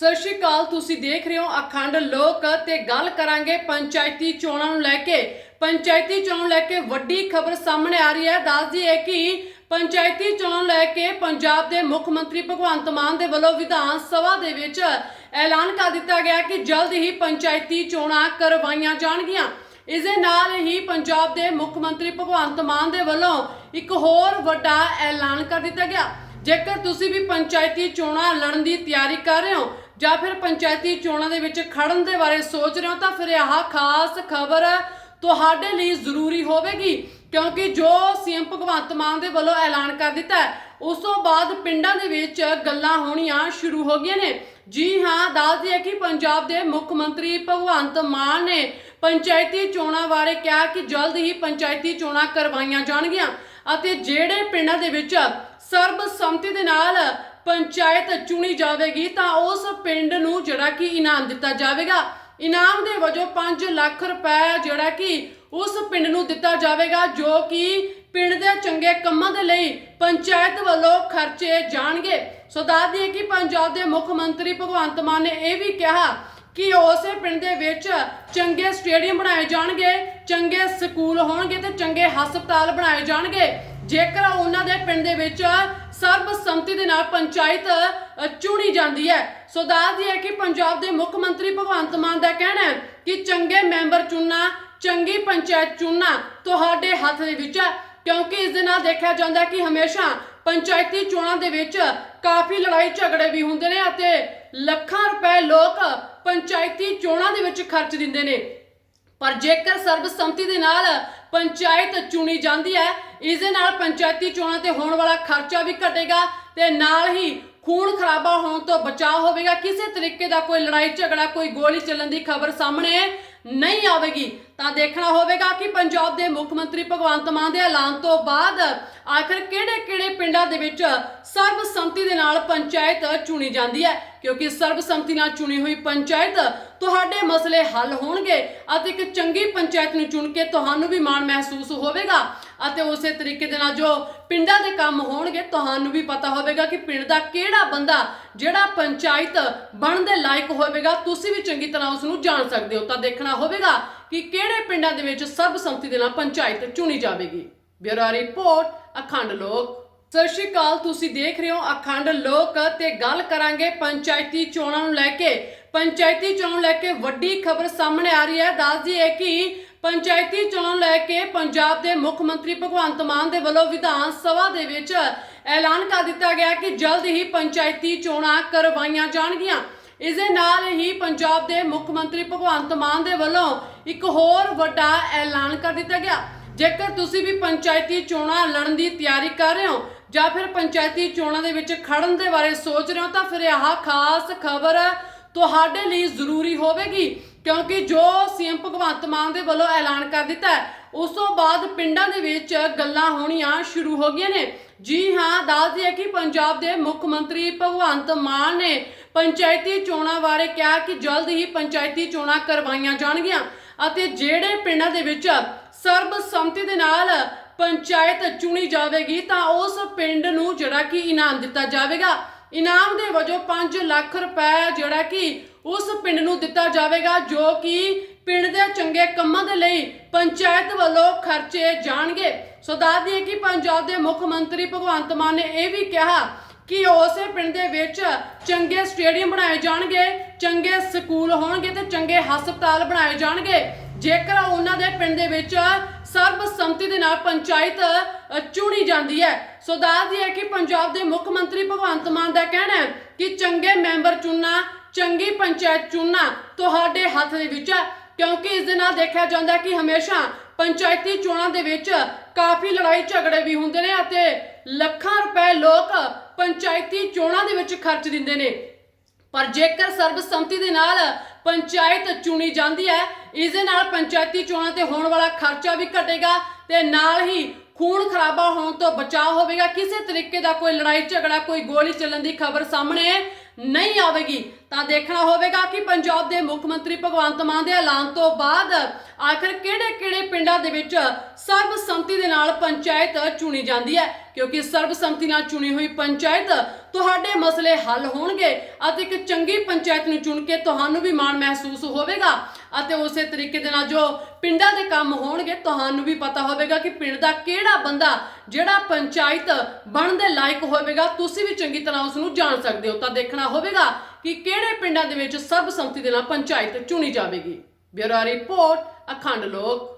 ਸਤਿ ਸ਼੍ਰੀ ਅਕਾਲ, ਤੁਸੀਂ ਦੇਖ ਰਹੇ ਹੋ ਅਖੰਡ ਲੋਕ ਤੇ ਗੱਲ ਕਰਾਂਗੇ ਪੰਚਾਇਤੀ ਚੋਣਾਂ ਨੂੰ ਲੈ ਕੇ। ਪੰਚਾਇਤੀ ਚੋਣਾਂ ਨੂੰ ਲੈ ਕੇ ਵੱਡੀ ਖਬਰ ਸਾਹਮਣੇ ਆ ਰਹੀ ਹੈ। ਦੱਸਦੀ ਹੈ ਕਿ ਪੰਚਾਇਤੀ ਚੋਣਾਂ ਨੂੰ ਲੈ ਕੇ ਪੰਜਾਬ ਦੇ ਮੁੱਖ ਮੰਤਰੀ ਭਗਵੰਤ ਮਾਨ ਦੇ ਵੱਲੋਂ ਵਿਧਾਨ ਸਭਾ ਦੇ ਵਿੱਚ ਐਲਾਨ ਕਰ ਦਿੱਤਾ ਗਿਆ ਕਿ ਜਲਦ ਹੀ ਪੰਚਾਇਤੀ ਚੋਣਾਂ ਕਰਵਾਈਆਂ ਜਾਣਗੀਆਂ। ਇਸ ਦੇ ਨਾਲ ਹੀ ਪੰਜਾਬ ਦੇ ਮੁੱਖ ਮੰਤਰੀ ਭਗਵੰਤ ਮਾਨ ਦੇ ਵੱਲੋਂ ਇੱਕ ਹੋਰ ਵੱਡਾ ਐਲਾਨ ਕਰ ਦਿੱਤਾ ਗਿਆ। ਜੇਕਰ ਤੁਸੀਂ ਵੀ ਪੰਚਾਇਤੀ ਚੋਣਾਂ ਲੜਨ ਦੀ ਤਿਆਰੀ ਕਰ ਰਹੇ ਹੋ ਜਾਂ ਫਿਰ ਪੰਚਾਇਤੀ ਚੋਣਾਂ ਦੇ ਵਿੱਚ ਖੜਨ ਦੇ ਬਾਰੇ ਸੋਚ ਰਹੇ ਹੋ ਤਾਂ ਫਿਰ ਆਹ ਖਾਸ ਖਬਰ ਤੁਹਾਡੇ ਲਈ ਜ਼ਰੂਰੀ ਹੋਵੇਗੀ, ਕਿਉਂਕਿ ਜੋ ਸੀਐਮ ਭਗਵੰਤ ਮਾਨ ਦੇ ਵੱਲੋਂ ਐਲਾਨ ਕਰ ਦਿੱਤਾ ਉਸ ਤੋਂ ਬਾਅਦ ਪਿੰਡਾਂ ਦੇ ਵਿੱਚ ਗੱਲਾਂ ਹੋਣੀਆਂ ਸ਼ੁਰੂ ਹੋ ਗਈਆਂ ਨੇ। ਜੀ ਹਾਂ ਦੱਸਦੀ ਹੈ ਕਿ ਪੰਜਾਬ ਦੇ ਮੁੱਖ ਮੰਤਰੀ ਭਗਵੰਤ ਮਾਨ ਨੇ ਪੰਚਾਇਤੀ ਚੋਣਾਂ ਬਾਰੇ ਕਿਹਾ ਕਿ ਜਲਦ ਹੀ ਪੰਚਾਇਤੀ ਚੋਣਾਂ ਕਰਵਾਈਆਂ ਜਾਣਗੀਆਂ ਅਤੇ ਜਿਹੜੇ ਪਿੰਡਾਂ ਦੇ ਵਿੱਚ ਸਰਬਸੰਮਤੀ ਦੇ ਨਾਲ ਪੰਚਾਇਤ ਚੁਣੀ ਜਾਵੇਗੀ ਤਾਂ ਉਸ ਪਿੰਡ ਨੂੰ ਜਿਹੜਾ ਕਿ ਇਨਾਮ ਦਿੱਤਾ ਜਾਵੇਗਾ। ਇਨਾਮ ਦੇ ਵਜੋਂ 5 ਲੱਖ ਰੁਪਏ ਜਿਹੜਾ ਕਿ ਉਸ ਪਿੰਡ ਨੂੰ ਦਿੱਤਾ ਜਾਵੇਗਾ, ਜੋ ਕਿ ਪਿੰਡ ਦੇ ਚੰਗੇ ਕੰਮਾਂ ਦੇ ਲਈ ਪੰਚਾਇਤ ਵੱਲੋਂ ਖਰਚੇ ਜਾਣਗੇ। ਸੋ ਦੱਸ ਦਈਏ ਕਿ ਪੰਜਾਬ ਦੇ ਮੁੱਖ ਮੰਤਰੀ ਭਗਵੰਤ ਮਾਨ ਨੇ ਇਹ ਵੀ ਕਿਹਾ ਕਿ ਉਸੇ ਪਿੰਡ ਦੇ ਵਿੱਚ ਚੰਗੇ ਸਟੇਡੀਅਮ ਬਣਾਏ ਜਾਣਗੇ, ਚੰਗੇ ਸਕੂਲ ਹੋਣਗੇ ਤੇ ਚੰਗੇ ਹਸਪਤਾਲ ਬਣਾਏ ਜਾਣਗੇ। ਜੇਕਰ ਉਹਨਾਂ ਦੇ ਪਿੰਡ ਦੇ ਵਿੱਚ ਸਰਬਸੰਮਤੀ ਦੇ ਨਾਲ ਪੰਚਾਇਤ ਚੁਣੀ ਜਾਂਦੀ ਹੈ। ਸੋ ਦੱਸ ਹੈ ਕਿ ਪੰਜਾਬ ਦੇ ਮੁੱਖ ਮੰਤਰੀ ਭਗਵੰਤ ਮਾਨ ਦਾ ਕਹਿਣਾ ਹੈ ਕਿ ਚੰਗੇ ਮੈਂਬਰ ਚੁਣਨਾ, ਚੰਗੀ ਪੰਚਾਇਤ ਚੁਣਨਾ ਤੁਹਾਡੇ ਹੱਥ ਦੇ ਵਿੱਚ ਹੈ, ਕਿਉਂਕਿ ਇਸ ਦੇ ਨਾਲ ਦੇਖਿਆ ਜਾਂਦਾ ਕਿ ਹਮੇਸ਼ਾ ਪੰਚਾਇਤੀ ਚੋਣਾਂ ਦੇ ਵਿੱਚ ਕਾਫੀ ਲੜਾਈ ਝਗੜੇ ਵੀ ਹੁੰਦੇ ਨੇ ਅਤੇ ਲੱਖਾਂ ਰੁਪਏ ਲੋਕ ਪੰਚਾਇਤੀ ਚੋਣਾਂ ਦੇ ਵਿੱਚ ਖਰਚ ਦਿੰਦੇ ਨੇ। ਪਰ ਜੇਕਰ ਸਰਬਸੰਮਤੀ ਦੇ ਨਾਲ ਪੰਚਾਇਤ ਚੁਣੀ ਜਾਂਦੀ ਹੈ ਇਸ ਦੇ ਨਾਲ ਪੰਚਾਇਤੀ ਚੋਣਾਂ ਤੇ ਹੋਣ ਵਾਲਾ ਖਰਚਾ ਵੀ ਘਟੇਗਾ ਤੇ ਨਾਲ ਹੀ ਖੂਨ ਖਰਾਬਾ ਹੋਣ ਤੋਂ ਬਚਾਅ ਹੋਵੇਗਾ। ਕਿਸੇ ਤਰੀਕੇ ਦਾ ਕੋਈ ਲੜਾਈ ਝਗੜਾ, ਕੋਈ ਗੋਲੀ ਚੱਲਣ ਦੀ ਖਬਰ ਸਾਹਮਣੇ ਨਹੀਂ ਆਵੇਗੀ। ਤਾਂ ਦੇਖਣਾ ਹੋਵੇਗਾ ਕਿ ਪੰਜਾਬ ਦੇ ਮੁੱਖ ਮੰਤਰੀ ਭਗਵੰਤ ਮਾਨ ਦੇ ਐਲਾਨ ਤੋਂ ਬਾਅਦ ਆਖਰ ਕਿਹੜੇ-ਕਿਹੜੇ ਪਿੰਡਾਂ ਦੇ ਵਿੱਚ ਸਰਬਸੰਮਤੀ ਦੇ ਨਾਲ ਪੰਚਾਇਤ ਚੁਣੀ ਜਾਂਦੀ ਹੈ? ਕਿਉਂਕਿ ਸਰਬਸੰਮਤੀ ਨਾਲ ਚੁਣੀ ਹੋਈ ਪੰਚਾਇਤ ਤੁਹਾਡੇ ਮਸਲੇ ਹੱਲ ਹੋਣਗੇ ਅਤੇ ਇੱਕ ਚੰਗੀ ਪੰਚਾਇਤ ਨੂੰ ਚੁਣ ਕੇ ਤੁਹਾਨੂੰ ਵੀ ਮਾਣ ਮਹਿਸੂਸ ਹੋਵੇਗਾ ਅਤੇ ਉਸੇ ਤਰੀਕੇ ਦੇ ਨਾਲ ਜੋ ਪਿੰਡਾਂ ਦੇ ਕੰਮ ਹੋਣਗੇ, ਤੁਹਾਨੂੰ ਵੀ ਪਤਾ ਹੋਵੇਗਾ ਕਿ ਪਿੰਡ ਦਾ ਕਿਹੜਾ ਬੰਦਾ, ਜਿਹੜਾ ਪੰਚਾਇਤ ਬਣਨ ਦੇ ਲਾਇਕ ਹੋਵੇਗਾ, ਤੁਸੀਂ ਵੀ ਚੰਗੀ ਤਰ੍ਹਾਂ ਉਸ ਨੂੰ ਜਾਣ ਸਕਦੇ ਹੋ। ਤਾਂ ਦੇਖਣਾ ਹੋਵੇਗਾ ਕਿ ਕਿਹੜੇ ਪਿੰਡਾਂ ਦੇ ਵਿੱਚ ਸਰਬਸੰਮਤੀ ਦੇ ਨਾਲ ਪੰਚਾਇਤ ਚੁਣੀ ਜਾਵੇਗੀ? ਬਿਊਰੋ ਰਿਪੋਰਟ, ਅਖੰਡ ਲੋਕ। ਸਤਿ ਸ਼੍ਰੀ ਅਕਾਲ, ਤੁਸੀਂ ਦੇਖ ਰਹੇ ਹੋ ਅਖੰਡ ਲੋਕ ਤੇ ਗੱਲ ਕਰਾਂਗੇ ਪੰਚਾਇਤੀ ਚੋਣਾਂ ਨੂੰ ਲੈ ਕੇ। ਪੰਚਾਇਤੀ ਚੋਣ ਲੈ ਕੇ ਵੱਡੀ ਖਬਰ ਸਾਹਮਣੇ ਆ ਰਹੀ ਹੈ। ਦੱਸਦੀ ਹੈ ਕਿ ਪੰਚਾਇਤੀ ਚੋਣਾਂ ਨੂੰ ਲੈ ਕੇ ਪੰਜਾਬ ਦੇ ਮੁੱਖ ਮੰਤਰੀ ਭਗਵੰਤ ਮਾਨ ਦੇ ਵੱਲੋਂ ਵਿਧਾਨ ਸਭਾ ਦੇ ਵਿੱਚ ਐਲਾਨ ਕਰ ਦਿੱਤਾ ਗਿਆ ਕਿ ਜਲਦ ਹੀ ਪੰਚਾਇਤੀ ਚੋਣਾਂ ਕਰਵਾਈਆਂ ਜਾਣਗੀਆਂ। ਇਸ ਦੇ ਨਾਲ ਹੀ ਪੰਜਾਬ ਦੇ ਮੁੱਖ ਮੰਤਰੀ ਭਗਵੰਤ ਮਾਨ ਦੇ ਵੱਲੋਂ ਇੱਕ ਹੋਰ ਵੱਡਾ ਐਲਾਨ ਕਰ ਦਿੱਤਾ ਗਿਆ। ਜੇਕਰ ਤੁਸੀਂ ਵੀ ਪੰਚਾਇਤੀ ਚੋਣਾਂ ਲੜਨ ਦੀ ਤਿਆਰੀ ਕਰ ਰਹੇ ਹੋ ਜਾਂ ਫਿਰ ਪੰਚਾਇਤੀ ਚੋਣਾਂ ਦੇ ਵਿੱਚ ਖੜਨ ਦੇ ਬਾਰੇ ਸੋਚ ਰਹੇ ਹੋ, ਤਾਂ ਫਿਰ ਆਹ ਖਾਸ ਖਬਰ ਤੁਹਾਡੇ ਲਈ ਜ਼ਰੂਰੀ ਹੋਵੇਗੀ, ਕਿਉਂਕਿ ਜੋ ਸੀਐਮ ਭਗਵੰਤ ਮਾਨ ਦੇ ਵੱਲੋਂ ਐਲਾਨ ਕਰ ਦਿੱਤਾ ਹੈ, ਉਸ ਤੋਂ ਬਾਅਦ ਪਿੰਡਾਂ ਦੇ ਵਿੱਚ ਗੱਲਾਂ ਹੋਣੀਆਂ ਸ਼ੁਰੂ ਹੋ ਗਈਆਂ ਨੇ। ਜੀ ਹਾਂ ਦੱਸ ਦਈਏ ਕਿ ਪੰਜਾਬ ਦੇ ਮੁੱਖ ਮੰਤਰੀ ਭਗਵੰਤ ਮਾਨ ਨੇ ਪੰਚਾਇਤੀ ਚੋਣਾਂ ਬਾਰੇ ਕਿਹਾ ਕਿ ਜਲਦ ਹੀ ਪੰਚਾਇਤੀ ਚੋਣਾਂ ਕਰਵਾਈਆਂ ਜਾਣਗੀਆਂ ਅਤੇ ਜਿਹੜੇ ਪਿੰਡਾਂ ਦੇ ਵਿੱਚ ਸਰਬਸੰਮਤੀ ਦੇ ਨਾਲ ਪੰਚਾਇਤ ਚੁਣੀ ਜਾਵੇਗੀ ਤਾਂ ਉਸ ਪਿੰਡ ਨੂੰ ਜਿਹੜਾ ਕਿ ਇਨਾਮ ਦਿੱਤਾ ਜਾਵੇਗਾ। ਇਨਾਮ ਦੇ ਵਜੋਂ 5 ਲੱਖ ਰੁਪਏ ਜਿਹੜਾ ਕਿ ਉਸ ਪਿੰਡ ਨੂੰ ਦਿੱਤਾ ਜਾਵੇਗਾ ਜੋ ਕਿ ਪਿੰਡ ਦੇ ਚੰਗੇ ਕੰਮਾਂ ਦੇ ਲਈ ਪੰਚਾਇਤ ਵੱਲੋਂ ਖਰਚੇ ਜਾਣਗੇ। ਸੋ ਦੱਸ ਦਈਏ ਕਿ ਪੰਜਾਬ ਦੇ ਮੁੱਖ ਮੰਤਰੀ ਭਗਵੰਤ ਮਾਨ ਨੇ ਇਹ ਵੀ ਕਿਹਾ ਕਿ ਉਸੇ ਪਿੰਡ ਦੇ ਵਿੱਚ ਚੰਗੇ ਸਟੇਡੀਅਮ ਬਣਾਏ ਜਾਣਗੇ, ਚੰਗੇ ਸਕੂਲ ਹੋਣਗੇ ਤੇ ਚੰਗੇ ਹਸਪਤਾਲ ਬਣਾਏ ਜਾਣਗੇ। ਜੇਕਰ ਉਹਨਾਂ ਦੇ ਪਿੰਡ ਦੇ ਵਿੱਚ ਸਰਬਸੰਮਤੀ ਦੇ ਨਾਲ ਪੰਚਾਇਤ ਚੁਣੀ ਜਾਂਦੀ ਹੈ। ਸੋ ਦੱਸ ਦਈਏ ਕਿ ਪੰਜਾਬ ਦੇ ਮੁੱਖ ਮੰਤਰੀ ਭਗਵੰਤ ਮਾਨ ਦਾ ਕਹਿਣਾ ਹੈ ਕਿ ਚੰਗੇ ਮੈਂਬਰ ਚੁਣਨਾ, ਚੰਗੀ ਪੰਚਾਇਤ ਚੁਣਨਾ ਤੁਹਾਡੇ ਹੱਥ ਦੇ ਵਿੱਚ ਹੈ। ਕਿਉਂਕਿ ਇਸ ਦੇ ਨਾਲ ਦੇਖਿਆ ਜਾਂਦਾ ਕਿ ਹਮੇਸ਼ਾ ਪੰਚਾਇਤੀ ਚੋਣਾਂ ਦੇ ਵਿੱਚ ਕਾਫੀ ਲੜਾਈ ਝਗੜੇ ਵੀ ਹੁੰਦੇ ਨੇ ਅਤੇ ਲੱਖਾਂ ਰੁਪਏ ਲੋਕ ਪੰਚਾਇਤੀ ਚੋਣਾਂ ਦੇ ਵਿੱਚ ਖਰਚ ਦਿੰਦੇ ਨੇ। ਪਰ ਜੇਕਰ ਸਰਬਸੰਮਤੀ ਦੇ ਨਾਲ ਪੰਚਾਇਤ ਚੁਣੀ ਜਾਂਦੀ ਹੈ, ਇਸ ਦੇ ਨਾਲ ਪੰਚਾਇਤੀ ਚੋਣਾਂ ਤੇ ਹੋਣ ਵਾਲਾ ਖਰਚਾ ਵੀ ਘਟੇਗਾ ਤੇ ਨਾਲ ਹੀ ਖੂਨ ਖਰਾਬਾ ਹੋਣ ਤੋਂ ਬਚਾਅ ਹੋਵੇਗਾ। ਕਿਸੇ ਤਰੀਕੇ ਦਾ ਕੋਈ ਲੜਾਈ ਝਗੜਾ, ਕੋਈ ਗੋਲੀ ਚੱਲਣ ਦੀ ਖਬਰ ਸਾਹਮਣੇ ਨਹੀਂ ਆਵੇਗੀ। ਤਾਂ ਦੇਖਣਾ ਹੋਵੇਗਾ ਕਿ ਪੰਜਾਬ ਦੇ ਮੁੱਖ ਮੰਤਰੀ ਭਗਵੰਤ ਮਾਨ ਦੇ ਐਲਾਨ ਤੋਂ ਬਾਅਦ ਆਖਰ ਕਿਹੜੇ-ਕਿਹੜੇ ਪਿੰਡਾਂ ਦੇ ਵਿੱਚ ਸਰਬਸੰਮਤੀ ਦੇ ਨਾਲ ਪੰਚਾਇਤ ਚੁਣੀ ਜਾਂਦੀ ਹੈ, ਕਿਉਂਕਿ ਸਰਬਸੰਮਤੀ ਨਾਲ ਚੁਣੀ ਹੋਈ ਪੰਚਾਇਤ ਤੁਹਾਡੇ ਮਸਲੇ ਹੱਲ ਹੋਣਗੇ ਅਤੇ ਇੱਕ ਚੰਗੀ ਪੰਚਾਇਤ ਨੂੰ ਚੁਣ ਕੇ ਤੁਹਾਨੂੰ ਵੀ ਮਾਣ ਮਹਿਸੂਸ ਹੋਵੇਗਾ ਅਤੇ ਉਸੇ ਤਰੀਕੇ ਦੇ ਨਾਲ ਜੋ ਪਿੰਡਾਂ ਦੇ ਕੰਮ ਹੋਣਗੇ, ਤੁਹਾਨੂੰ ਵੀ ਪਤਾ ਹੋਵੇਗਾ ਕਿ ਪਿੰਡ ਦਾ ਕਿਹੜਾ ਬੰਦਾ, ਜਿਹੜਾ ਪੰਚਾਇਤ ਬਣਨ ਦੇ ਲਾਇਕ ਹੋਵੇਗਾ, ਤੁਸੀਂ ਵੀ ਚੰਗੀ ਤਰ੍ਹਾਂ ਉਸ ਨੂੰ ਜਾਣ ਸਕਦੇ ਹੋ। ਤਾਂ ਦੇਖਣਾ ਹੋਵੇਗਾ ਕਿ ਕਿਹੜੇ ਪਿੰਡਾਂ ਦੇ ਵਿੱਚ ਸਰਬਸੰਮਤੀ ਦੇ ਨਾਲ ਪੰਚਾਇਤ ਚੁਣੀ ਜਾਵੇਗੀ। ਬਿਊਰੋ ਰਿਪੋਰਟ, ਅਖੰਡ ਲੋਕ।